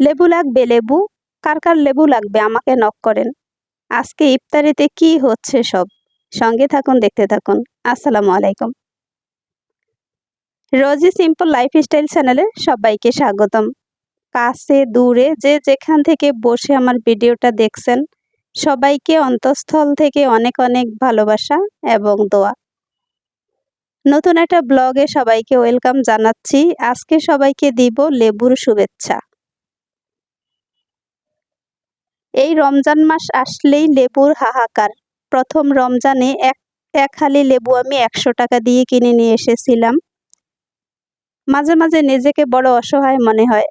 লেবু লাগবে, লেবু? কার কার লেবু লাগবে? আমাকে নক করেন। আজকে ইফতারিতে কি হচ্ছে সব? সঙ্গে থাকুন, দেখতে থাকুন। আসসালামু আলাইকুম। রোজি সিম্পল লাইফস্টাইল চ্যানেলে সবাইকে স্বাগতম। কাছে, দূরে, যে যেখান থেকে বসে আমার ভিডিওটা দেখছেন, সবাইকে অন্তঃস্থল থেকে অনেক অনেক ভালোবাসা এবং দোয়া। নতুন একটা ব্লগে সবাইকে ওয়েলকাম জানাচ্ছি। আজকে সবাইকে দিব লেবুর শুভেচ্ছা। এই রমজান মাস আসলেই লেবুর হাহাকার। প্রথম রমজানে এক এক হালি লেবু আমি একশো টাকা দিয়ে কিনে নিয়ে এসেছিলাম। মাঝে মাঝে নিজেকে বড় অসহায় মনে হয়।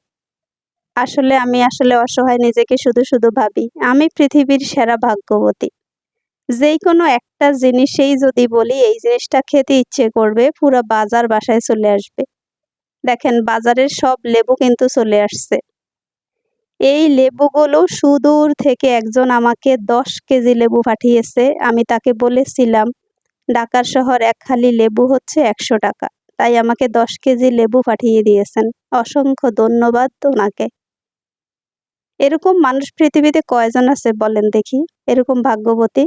আসলে আমি আসলে অসহায় নিজেকে শুধু শুধু ভাবি, আমি পৃথিবীর সেরা ভাগ্যবতী। যেই কোনো একটা জিনিসেই যদি বলি, এই জিনিসটা খেতে ইচ্ছে করবে, পুরো বাজার বাসায় চলে আসবে। দেখেন, বাজারের সব লেবু কিন্তু চলে আসছে। এই লেবুগুলো সুদূর থেকে একজন আমাকে দশ কেজি লেবু পাঠিয়েছে। আমি তাকে বলেছিলাম, ঢাকার শহর এক খালি লেবু হচ্ছে একশো টাকা। তাই আমাকে দশ কেজি লেবু পাঠিয়ে দিয়েছেন। অসংখ্য ধন্যবাদ ওনাকে। এরকম মানুষ পৃথিবীতে কয়জন আছে বলেন দেখি। এরকম ভাগ্যবতী?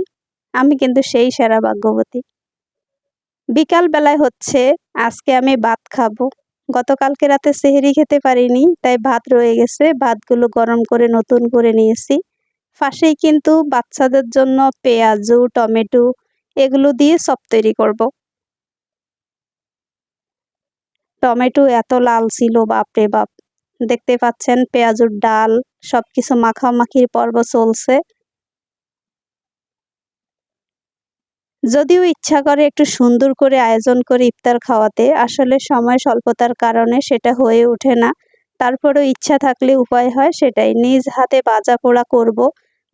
আমি কিন্তু সেই সেরা ভাগ্যবতী। বিকাল বেলায় হচ্ছে, আজকে আমি ভাত খাব। গতকালকে রাতে সেহেরি খেতে পারিনি, তাই ভাত রয়ে গেছে। ভাতগুলো গরম করে নতুন করে নিয়েছি। পাশেই কিন্তু বাচ্চাদের জন্য পেঁয়াজু, টমেটো এগুলো দিয়ে সব তৈরি করব। টমেটো এত লাল ছিল, বাপরে বাপ। দেখতে পাচ্ছেন পেঁয়াজুর ডাল সব কিছু মাখামাখির পর্ব চলছে। যদিও ইচ্ছা করে একটু সুন্দর করে আয়োজন করে ইফতার খাওয়াতে, আসলে সময় স্বল্পতার কারণে সেটা হয়ে ওঠে না। তারপরেও ইচ্ছা থাকলে উপায় হয় সেটাই। নিজ হাতে বাজা পোড়া করব।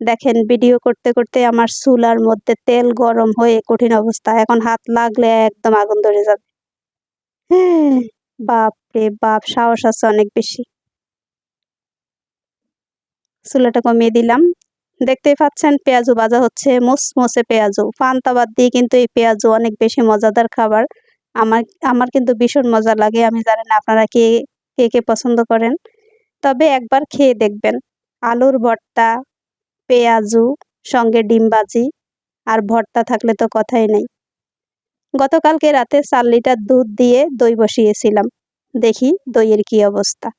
দেখেন, ভিডিও করতে করতে আমার চুলার মধ্যে তেল গরম হয়ে কঠিন অবস্থা। এখন হাত লাগলে একদম আগুন ধরে যাবে। বাপ রে বাপ, সাহস আছে অনেক বেশি। চুলাটা কমিয়ে দিলাম। দেখতেই পাচ্ছেন, পেঁয়াজু ভাজা হচ্ছে, মুসমুসে পেঁয়াজু। পান্তা বাদ দিয়ে কিন্তু এই পেঁয়াজু অনেক বেশি মজাদার খাবার। আমার আমার কিন্তু ভীষণ মজা লাগে, আমি জানি না আপনারা কে কে কে পছন্দ করেন। তবে একবার খেয়ে দেখবেন, আলুর ভর্তা, পেঁয়াজু, সঙ্গে ডিম ভাজি, আর ভর্তা থাকলে তো কথাই নেই। গতকালকে রাতে চার লিটার দুধ দিয়ে দই বসিয়েছিলাম। দেখি দইয়ের কি অবস্থা।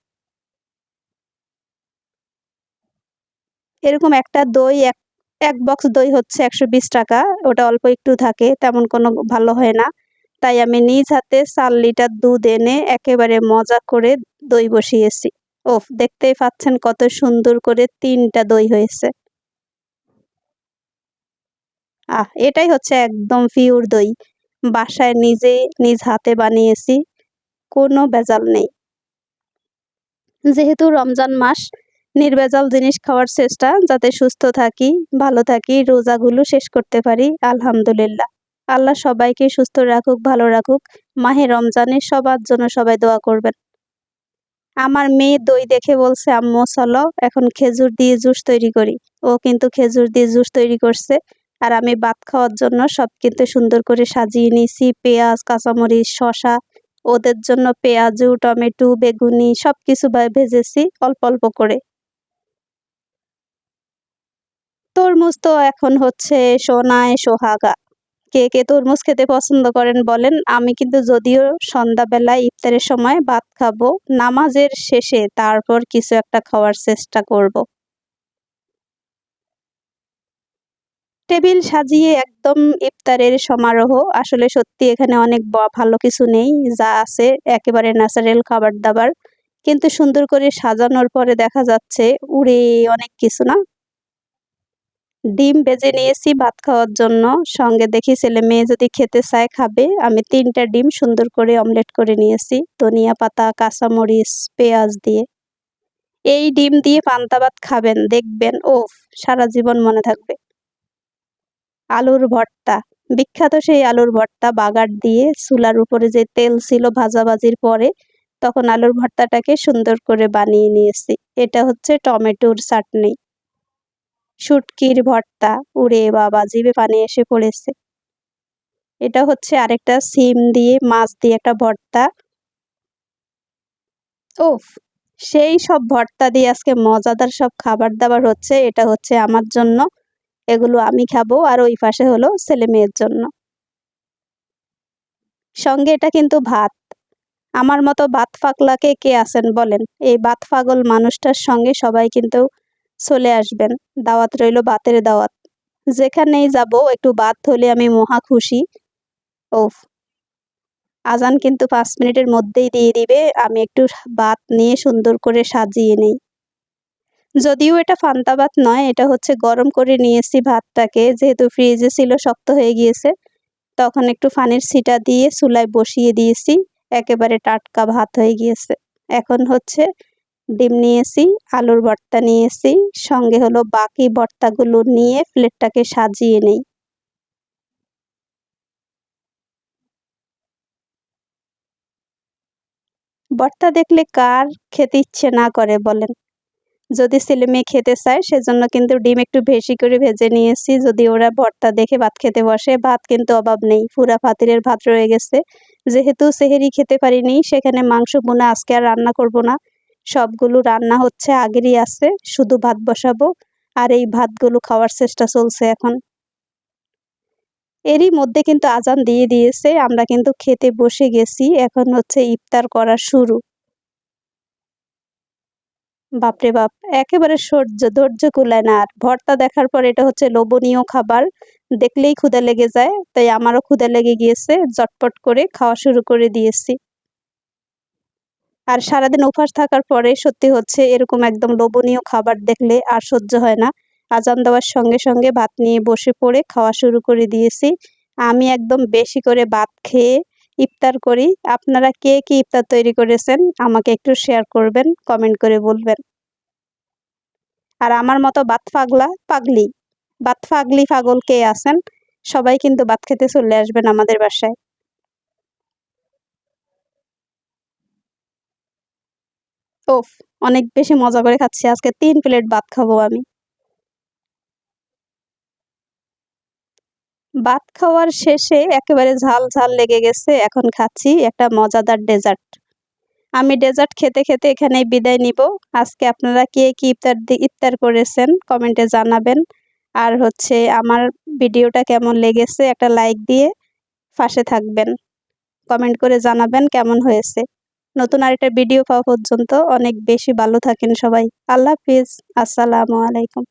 এরকম একটা দই, এক এক বক্স দই হচ্ছে একশো বিশ টাকা। ওটা অল্প একটু থাকে, তেমন কোনো ভালো হয় না। তাই আমি নিজ হাতে চার লিটার দুধ এনে একেবারে মজা করে দই বসিয়েছি। ওফ, দেখতেই পাচ্ছেন কত সুন্দর করে তিনটা দই হয়েছে। আহ, এটাই হচ্ছে একদম পিওর দই। বাসায় নিজে নিজ হাতে বানিয়েছি, কোনো ভেজাল নেই। যেহেতু রমজান মাস নির্ভেজাল জিনিস খাওয়ার চেষ্টা, যাতে সুস্থ থাকি, ভালো থাকি, রোজাগুলো শেষ করতে পারি, আলহামদুলিল্লাহ। আল্লাহ সবাইকে সুস্থ রাখুক, ভালো রাখুক। মাহে রমজানে সবার জন্য সবাই দোয়া করবেন। আমার মেয়ে দই দেখে বলছে, আম্মু, চলো, এখন খেজুর দিয়ে জুস তৈরি করি। ও কিন্তু খেজুর দিয়ে জুস তৈরি করছে। আর আমি ভাত খাওয়ার জন্য সব কিন্তু সুন্দর করে সাজিয়ে নিয়েছি। পেঁয়াজ, কাঁচামরিচ শশা ওদের জন্য পেঁয়াজু, টমেটো, বেগুনি সব কিছু ভেজেছি অল্প অল্প করে। তরমুজ তো এখন হচ্ছে সোনায় সোহাগা। কে কে তরমুজ খেতে পছন্দ করেন বলেন, আমি কিন্তু যদিও সন্ধ্যাবেলায় ইফতারের সময় ভাত খাব, নামাজের শেষে তারপর কিছু একটা খাওয়ার চেষ্টা করব। টেবিল সাজিয়ে একদম ইফতারের সমারোহ। আসলে সত্যি এখানে অনেক ভালো কিছু নেই, যা আছে, একেবারে ন্যাচারাল খাবার দাবার কিন্তু সুন্দর করে সাজানোর পরে দেখা যাচ্ছে, উড়ে অনেক কিছু না? ডিম ভেজে নিয়েছি, ভাত খাওয়ার জন্য। সঙ্গে দেখি ছেলে মেয়ে যদি খেতে চায় খাবে। আমি তিনটা ডিম সুন্দর করে অমলেট করে নিয়েছি, ধনিয়া পাতা, কাঁচামরিচ, পেঁয়াজ দিয়ে। এই ডিম দিয়ে পান্তা ভাত খাবেন, দেখবেন ও সারা জীবন মনে থাকবে। আলুর ভর্তা, বিখ্যাত সেই আলুর ভর্তা বাগার দিয়ে চুলার উপরে যে তেল ছিল ভাজাভাজির পরে, তখন আলুর ভর্তাটাকে সুন্দর করে বানিয়ে নিয়েছি। এটা হচ্ছে টমেটোর চাটনি। শুটকির ভর্তা, উড়ে বাবা, জিভে পানি এসে পড়েছে। এটা হচ্ছে আরেকটা সিম দিয়ে, মাছ দিয়ে একটা ভর্তা। ওফ সেই সব ভর্তা দিয়ে আজকে মজাদার সব খাবার দাবার হচ্ছে, এটা হচ্ছে আমার জন্য। এগুলো আমি খাব আর ওই পাশে হলো ছেলে মেয়ের জন্য। সঙ্গে এটা কিন্তু ভাত। আমার মতো বাত ফাকলাকে কে আছেন বলেন? এই বাত পাগল মানুষটার সঙ্গে সবাই কিন্তু চলে আসবেন। দাওয়াত রইল বাতের দাওয়াত। যেখানেই যাব, একটু বাত হলে আমি মহা খুশি। ওফ। আজান কিন্তু পাঁচ মিনিটের মধ্যেই দিয়ে দিবে। আমি একটু বাত নিয়ে সুন্দর করে সাজিয়ে নেই। যদিও এটা ফান্তা ভাত নয়, এটা হচ্ছে গরম করে নিয়েছি ভাতটাকে। যেহেতু ফ্রিজে ছিল, শক্ত হয়ে গিয়েছে। তখন একটু ফানির ছিটা দিয়ে চুলায় বসিয়ে দিয়েছি। একেবারে টাটকা ভাত হয়ে গিয়েছে। এখন হচ্ছে ডিম নিয়েছি, আলুর ভর্তা নিয়েছি, সঙ্গে হলো বাকি ভর্তাগুলো নিয়ে প্লেটটাকে সাজিয়ে নেই। ভর্তা দেখলে কার খেতে ইচ্ছে না করে বলেন। যদি ছেলে মেয়ে খেতে চায়, সেজন্য কিন্তু ডিম একটু বেশি করে ভেজে নিয়েছি। যদি ওরা ভর্তা দেখে ভাত খেতে বসে, ভাত কিন্তু অভাব নেই। পুরা ফাতিরের ভাত রয়ে গেছে। যেহেতু সেহেরি খেতে পারিনি, সেখানে মাংস বোনা আজকে আর রান্না করব না। সবগুলো রান্না হচ্ছে, আগেরই আছে, শুধু ভাত বসাবো, আর এই ভাতগুলো খাওয়ার চেষ্টা চলছে এখন। এরই মধ্যে কিন্তু আজান দিয়ে দিয়েছে, আমরা কিন্তু খেতে বসে গেছি, এখন হচ্ছে ইফতার করা শুরু। বাপরে বাপ, একেবারে সহ্য, ধৈর্য কুলায় না আর। ভর্তা দেখার পর এটা হচ্ছে লোভনীয় খাবার, দেখলেই ক্ষুদা লেগে যায়, তাই আমারও ক্ষুদা লেগে গিয়েছে জটপট করে খাওয়া শুরু করে দিয়েছি। আর সারাদিন উপাস থাকার পরে সত্যি হচ্ছে এরকম একদম লোভনীয় খাবার দেখলে আর সহ্য হয় না। আজান দেওয়ার সঙ্গে সঙ্গে ভাত নিয়ে বসে পড়ে খাওয়া শুরু করে দিয়েছি। আমি একদম বেশি করে ভাত খেয়ে ইফতার করি। আপনারা কে কি ইফতার তৈরি করেছেন আমাকে একটু শেয়ার করবেন কমেন্ট করে বলবেন। আর আমার মতো বাত পাগলা, পাগলি বাত পাগলি পাগল কে আছেন? সবাই কিন্তু ভাত খেতে চলে আসবেন আমাদের বাসায়। ওফ, অনেক বেশি মজা করে খাচ্ছি। আজকে তিন প্লেট ভাত খাব আমি। ভাত খাওয়ার শেষে একেবারে ঝাল ঝাল লেগে গেছে, এখন খাচ্ছি একটা মজাদার ডেজার্ট। আমি ডেজার্ট খেতে খেতে এখানেই বিদায় নিব। আজকে আপনারা কে কি ইফতার ইফতার করেছেন কমেন্টে জানাবেন। আর হচ্ছে আমার ভিডিওটা কেমন লেগেছে একটা লাইক দিয়ে পাশে থাকবেন। কমেন্ট করে জানাবেন কেমন হয়েছে। নতুন আরেকটা ভিডিও পাওয়া পর্যন্ত অনেক বেশি ভালো থাকেন সবাই। আল্লাহ হাফিজ। আসসালামু আলাইকুম।